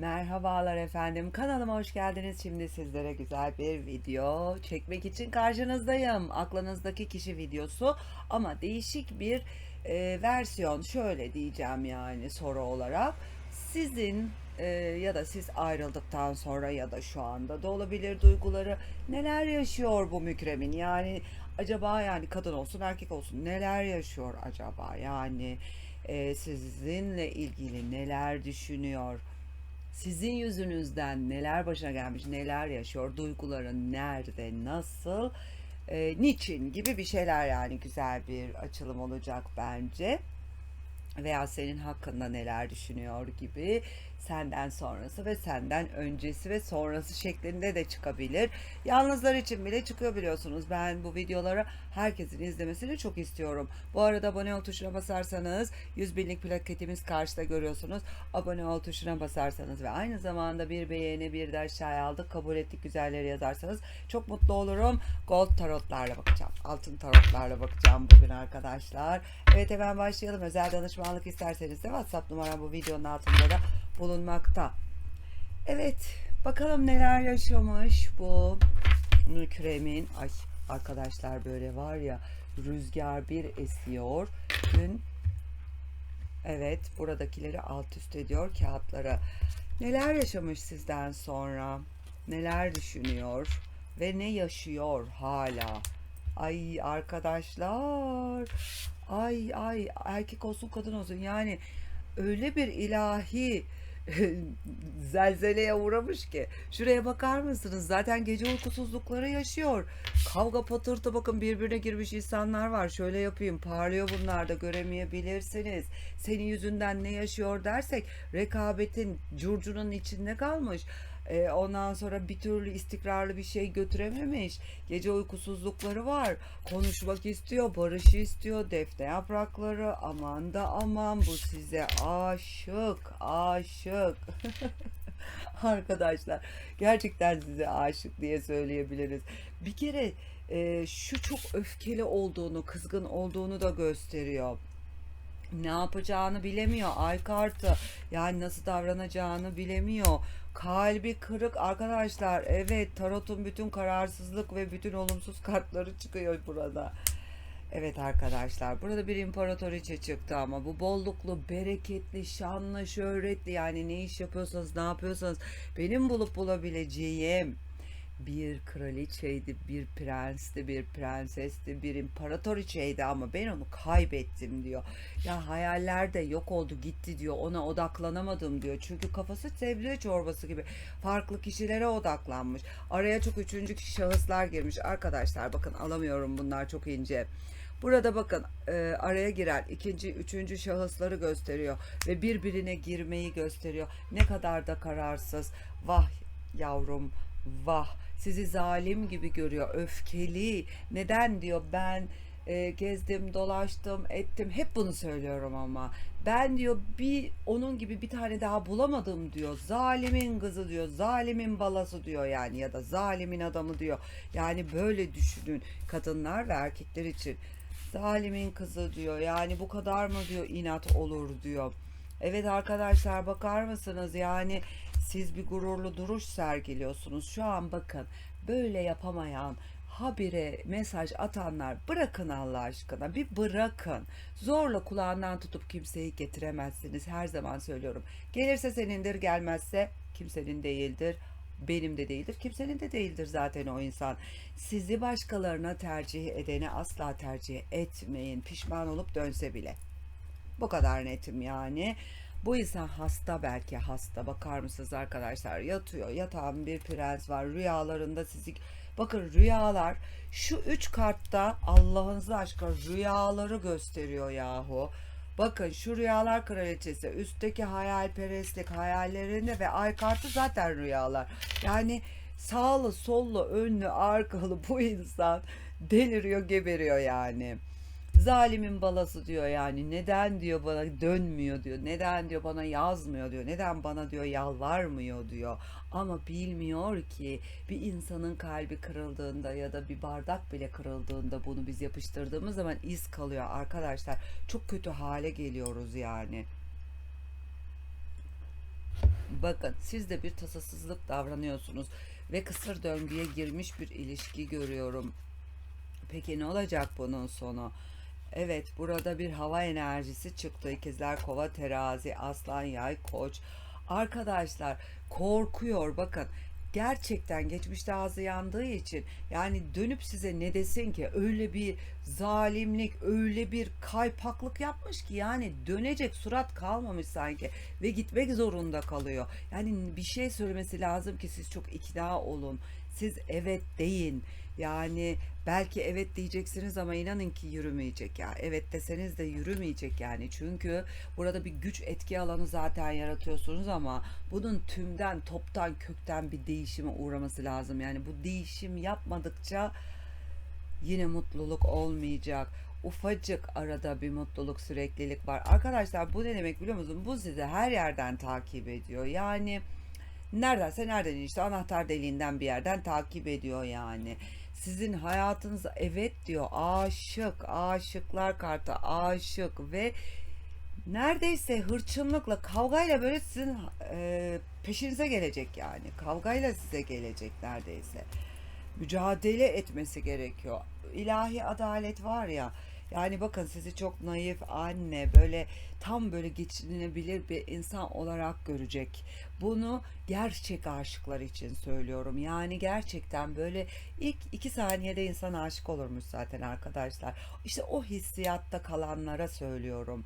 Merhabalar efendim. Kanalıma hoş geldiniz. Şimdi sizlere güzel bir video çekmek için karşınızdayım. Aklınızdaki kişi videosu ama değişik bir e, versiyon. Şöyle diyeceğim yani soru olarak. Sizin e, ya da siz ayrıldıktan sonra ya da şu anda da olabilir duyguları neler yaşıyor bu mükremin? Yani acaba yani kadın olsun erkek olsun neler yaşıyor acaba? Yani e, sizinle ilgili neler düşünüyor? Sizin yüzünüzden neler başına gelmiş, neler yaşıyor, duyguların nerede, nasıl, e, niçin gibi bir şeyler yani güzel bir açılım olacak bence. Veya senin hakkında neler düşünüyor gibi senden sonrası ve senden öncesi ve sonrası şeklinde de çıkabilir. Yalnızlar için bile çıkıyor biliyorsunuz. Ben bu videoları herkesin izlemesini çok istiyorum. Bu arada abone ol tuşuna basarsanız 100 binlik plaketimiz karşıda görüyorsunuz. Abone ol tuşuna basarsanız ve aynı zamanda bir beğeni bir de aşağıya aldık kabul ettik güzelleri yazarsanız çok mutlu olurum. Gold tarotlarla bakacağım. Altın tarotlarla bakacağım bugün arkadaşlar. Evet hemen başlayalım. Özel danışmanlık isterseniz de WhatsApp numaram bu videonun altında da bulunmakta. Evet bakalım neler yaşamış bu mükremin. Ay arkadaşlar böyle var ya rüzgar bir esiyor. Dün evet buradakileri alt üst ediyor kağıtlara. Neler yaşamış sizden sonra? Neler düşünüyor? Ve ne yaşıyor hala? Ay arkadaşlar. Ay ay erkek olsun kadın olsun yani öyle bir ilahi zelzeleye uğramış ki. Şuraya bakar mısınız? Zaten gece uykusuzlukları yaşıyor. Kavga patırtı bakın birbirine girmiş insanlar var. Şöyle yapayım parlıyor bunlar da göremeyebilirsiniz. Senin yüzünden ne yaşıyor dersek rekabetin curcunun içinde kalmış. Ee, ondan sonra bir türlü istikrarlı bir şey götürememiş. Gece uykusuzlukları var. Konuşmak istiyor, barışı istiyor. Defne yaprakları aman da aman bu size aşık, aşık. Arkadaşlar gerçekten size aşık diye söyleyebiliriz. Bir kere e, şu çok öfkeli olduğunu, kızgın olduğunu da gösteriyor ne yapacağını bilemiyor. Ay kartı yani nasıl davranacağını bilemiyor. Kalbi kırık arkadaşlar. Evet tarotun bütün kararsızlık ve bütün olumsuz kartları çıkıyor burada. Evet arkadaşlar burada bir imparatoriçe çıktı ama bu bolluklu, bereketli, şanlı, şöhretli yani ne iş yapıyorsanız ne yapıyorsanız benim bulup bulabileceğim bir kraliçeydi, bir prensti, bir prensesti, bir imparatoriçeydi ama ben onu kaybettim diyor. Ya hayaller de yok oldu gitti diyor. Ona odaklanamadım diyor. Çünkü kafası sebze çorbası gibi farklı kişilere odaklanmış. Araya çok üçüncü şahıslar girmiş. Arkadaşlar bakın alamıyorum bunlar çok ince. Burada bakın e, araya giren ikinci, üçüncü şahısları gösteriyor ve birbirine girmeyi gösteriyor. Ne kadar da kararsız. Vah yavrum vah sizi zalim gibi görüyor öfkeli. Neden diyor ben e, gezdim dolaştım ettim. Hep bunu söylüyorum ama. Ben diyor bir onun gibi bir tane daha bulamadım diyor. Zalimin kızı diyor zalimin balası diyor yani ya da zalimin adamı diyor. Yani böyle düşünün kadınlar ve erkekler için. Zalimin kızı diyor yani bu kadar mı diyor inat olur diyor. Evet arkadaşlar bakar mısınız? Yani siz bir gururlu duruş sergiliyorsunuz. Şu an bakın böyle yapamayan habire mesaj atanlar bırakın Allah aşkına bir bırakın. Zorla kulağından tutup kimseyi getiremezsiniz her zaman söylüyorum. Gelirse senindir gelmezse kimsenin değildir benim de değildir. Kimsenin de değildir zaten o insan. Sizi başkalarına tercih edene asla tercih etmeyin. Pişman olup dönse bile. Bu kadar netim yani. Bu insan hasta belki hasta. Bakar mısınız arkadaşlar? Yatıyor. Yatan bir prens var. Rüyalarında sizi Bakın rüyalar şu üç kartta Allah'ınızı aşkına rüyaları gösteriyor yahu. Bakın şu rüyalar kraliçesi üstteki hayalperestlik hayallerinde ve ay kartı zaten rüyalar. Yani sağlı sollu önlü arkalı bu insan deliriyor geberiyor yani. Zalimin balası diyor yani. Neden diyor bana dönmüyor diyor. Neden diyor bana yazmıyor diyor. Neden bana diyor yalvarmıyor diyor. Ama bilmiyor ki bir insanın kalbi kırıldığında ya da bir bardak bile kırıldığında bunu biz yapıştırdığımız zaman iz kalıyor. Arkadaşlar çok kötü hale geliyoruz yani. Bakın siz de bir tasasızlık davranıyorsunuz ve kısır döngüye girmiş bir ilişki görüyorum. Peki ne olacak bunun sonu? Evet, burada bir hava enerjisi çıktı. İkizler, Kova, Terazi, Aslan, Yay, Koç. Arkadaşlar korkuyor bakın. Gerçekten geçmişte ağzı yandığı için yani dönüp size ne desin ki öyle bir zalimlik öyle bir kaypaklık yapmış ki yani dönecek surat kalmamış sanki ve gitmek zorunda kalıyor. Yani bir şey söylemesi lazım ki siz çok ikna olun. Siz evet deyin. Yani belki evet diyeceksiniz ama inanın ki yürümeyecek ya. Evet deseniz de yürümeyecek yani. Çünkü burada bir güç etki alanı zaten yaratıyorsunuz ama bunun tümden, toptan, kökten bir değişime uğraması lazım. Yani bu değişim yapmadıkça yine mutluluk olmayacak. Ufacık arada bir mutluluk, süreklilik var. Arkadaşlar bu ne demek biliyor musunuz? Bu sizi her yerden takip ediyor. Yani neredense nereden işte anahtar deliğinden bir yerden takip ediyor yani. Sizin hayatınıza evet diyor. Aşık, aşıklar kartı aşık ve neredeyse hırçınlıkla kavgayla böyle sizin e, peşinize gelecek yani. Kavgayla size gelecek neredeyse. Mücadele etmesi gerekiyor. İlahi adalet var ya. Yani bakın sizi çok naif anne böyle tam böyle geçinilebilir bir insan olarak görecek. Bunu gerçek aşıklar için söylüyorum. Yani gerçekten böyle ilk iki saniyede insan aşık olurmuş zaten arkadaşlar. İşte o hissiyatta kalanlara söylüyorum.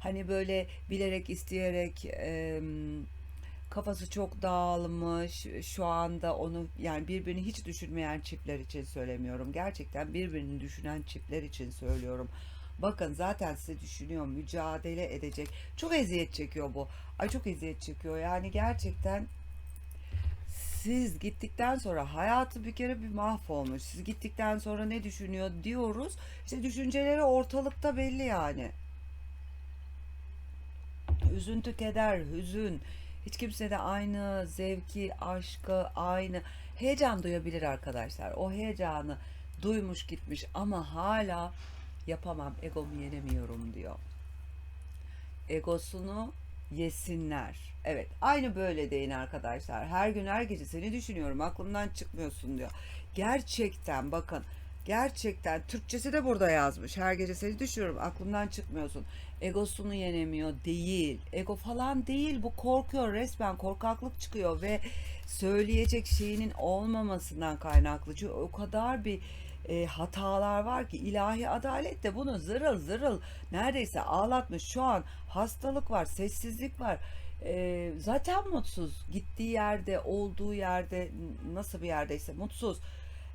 Hani böyle bilerek isteyerek em, kafası çok dağılmış şu anda onu yani birbirini hiç düşünmeyen çiftler için söylemiyorum. Gerçekten birbirini düşünen çiftler için söylüyorum. Bakın zaten sizi düşünüyor, mücadele edecek. Çok eziyet çekiyor bu. Ay çok eziyet çekiyor. Yani gerçekten siz gittikten sonra hayatı bir kere bir mahvolmuş. Siz gittikten sonra ne düşünüyor diyoruz. İşte düşünceleri ortalıkta belli yani. Üzüntü, keder, hüzün. Hiç kimse de aynı zevki, aşkı, aynı heyecan duyabilir arkadaşlar. O heyecanı duymuş gitmiş ama hala yapamam, egomu yenemiyorum diyor. Egosunu yesinler. Evet, aynı böyle deyin arkadaşlar. Her gün her gece seni düşünüyorum, aklımdan çıkmıyorsun diyor. Gerçekten bakın Gerçekten Türkçesi de burada yazmış. Her gece seni düşünüyorum. Aklımdan çıkmıyorsun. Egosunu yenemiyor değil. Ego falan değil. Bu korkuyor. Resmen korkaklık çıkıyor ve söyleyecek şeyinin olmamasından kaynaklı. Çünkü o kadar bir e, hatalar var ki ilahi adalet de bunu zırıl zırıl neredeyse ağlatmış. Şu an hastalık var, sessizlik var. E, zaten mutsuz. Gittiği yerde, olduğu yerde nasıl bir yerdeyse mutsuz.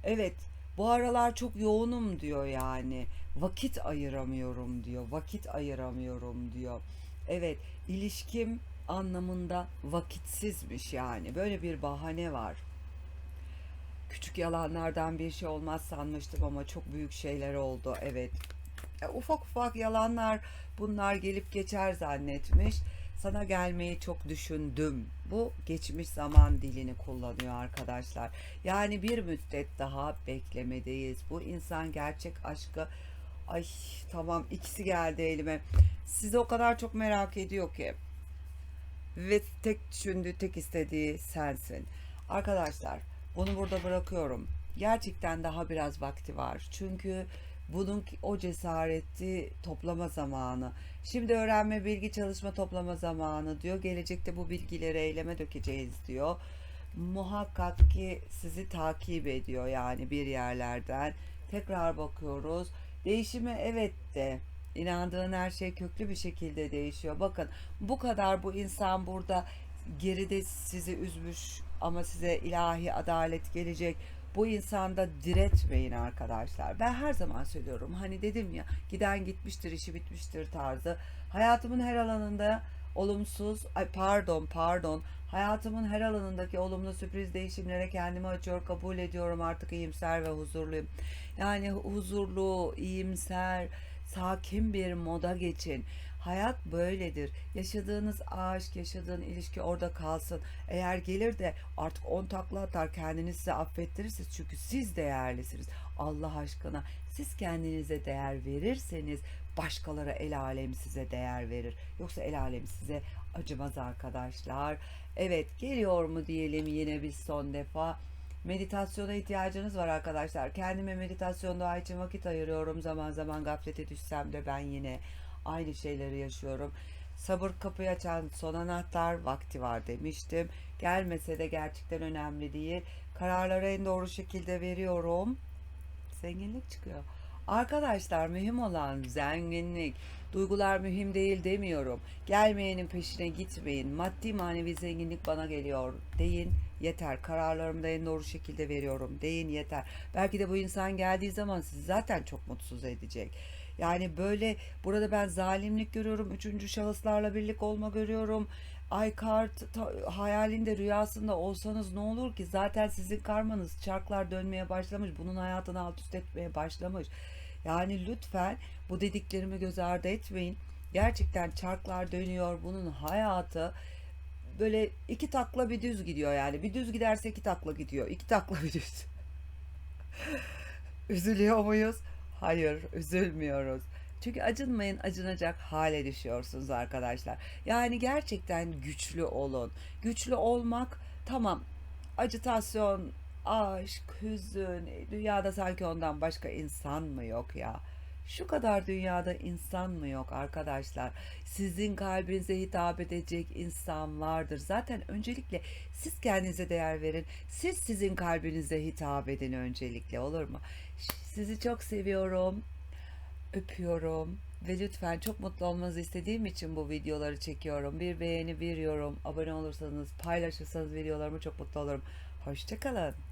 Evet bu aralar çok yoğunum diyor yani. Vakit ayıramıyorum diyor. Vakit ayıramıyorum diyor. Evet, ilişkim anlamında vakitsizmiş yani. Böyle bir bahane var. Küçük yalanlardan bir şey olmaz sanmıştım ama çok büyük şeyler oldu. Evet. E, ufak ufak yalanlar bunlar gelip geçer zannetmiş. Sana gelmeyi çok düşündüm. Bu geçmiş zaman dilini kullanıyor arkadaşlar. Yani bir müddet daha beklemedeyiz. Bu insan gerçek aşkı ay tamam ikisi geldi elime. Sizi o kadar çok merak ediyor ki. Ve tek düşündüğü, tek istediği sensin. Arkadaşlar bunu burada bırakıyorum. Gerçekten daha biraz vakti var. Çünkü bunun o cesareti toplama zamanı. Şimdi öğrenme, bilgi, çalışma, toplama zamanı diyor. Gelecekte bu bilgileri eyleme dökeceğiz diyor. Muhakkak ki sizi takip ediyor yani bir yerlerden. Tekrar bakıyoruz. Değişime evet de inandığın her şey köklü bir şekilde değişiyor. Bakın bu kadar bu insan burada geride sizi üzmüş ama size ilahi adalet gelecek bu insanda diretmeyin arkadaşlar. Ben her zaman söylüyorum. Hani dedim ya giden gitmiştir, işi bitmiştir tarzı. Hayatımın her alanında olumsuz, ay pardon pardon. Hayatımın her alanındaki olumlu sürpriz değişimlere kendimi açıyor, kabul ediyorum. Artık iyimser ve huzurluyum. Yani huzurlu, iyimser, sakin bir moda geçin. Hayat böyledir. Yaşadığınız aşk, yaşadığın ilişki orada kalsın. Eğer gelir de artık on takla atar kendinizi size affettirirsiniz. Çünkü siz değerlisiniz. Allah aşkına siz kendinize değer verirseniz başkaları el alem size değer verir. Yoksa el alem size acımaz arkadaşlar. Evet geliyor mu diyelim yine bir son defa. Meditasyona ihtiyacınız var arkadaşlar. Kendime meditasyon doğa için vakit ayırıyorum. Zaman zaman gaflete düşsem de ben yine aynı şeyleri yaşıyorum. Sabır kapıyı açan son anahtar vakti var demiştim. Gelmese de gerçekten önemli değil. Kararları en doğru şekilde veriyorum. Zenginlik çıkıyor. Arkadaşlar mühim olan zenginlik. Duygular mühim değil demiyorum. Gelmeyenin peşine gitmeyin. Maddi manevi zenginlik bana geliyor deyin yeter. Kararlarımı da en doğru şekilde veriyorum deyin yeter. Belki de bu insan geldiği zaman sizi zaten çok mutsuz edecek. Yani böyle burada ben zalimlik görüyorum. Üçüncü şahıslarla birlik olma görüyorum. Ay kart hayalinde rüyasında olsanız ne olur ki zaten sizin karmanız çarklar dönmeye başlamış bunun hayatını alt üst etmeye başlamış yani lütfen bu dediklerimi göz ardı etmeyin gerçekten çarklar dönüyor bunun hayatı böyle iki takla bir düz gidiyor yani bir düz giderse iki takla gidiyor iki takla bir düz Üzülüyor muyuz? Hayır, üzülmüyoruz. Çünkü acınmayın, acınacak hale düşüyorsunuz arkadaşlar. Yani gerçekten güçlü olun. Güçlü olmak tamam. Acıtasyon, aşk, hüzün, dünyada sanki ondan başka insan mı yok ya? Şu kadar dünyada insan mı yok arkadaşlar? Sizin kalbinize hitap edecek insan vardır. Zaten öncelikle siz kendinize değer verin. Siz sizin kalbinize hitap edin öncelikle olur mu? Sizi çok seviyorum. Öpüyorum. Ve lütfen çok mutlu olmanızı istediğim için bu videoları çekiyorum. Bir beğeni, bir yorum, abone olursanız, paylaşırsanız videolarımı çok mutlu olurum. Hoşçakalın.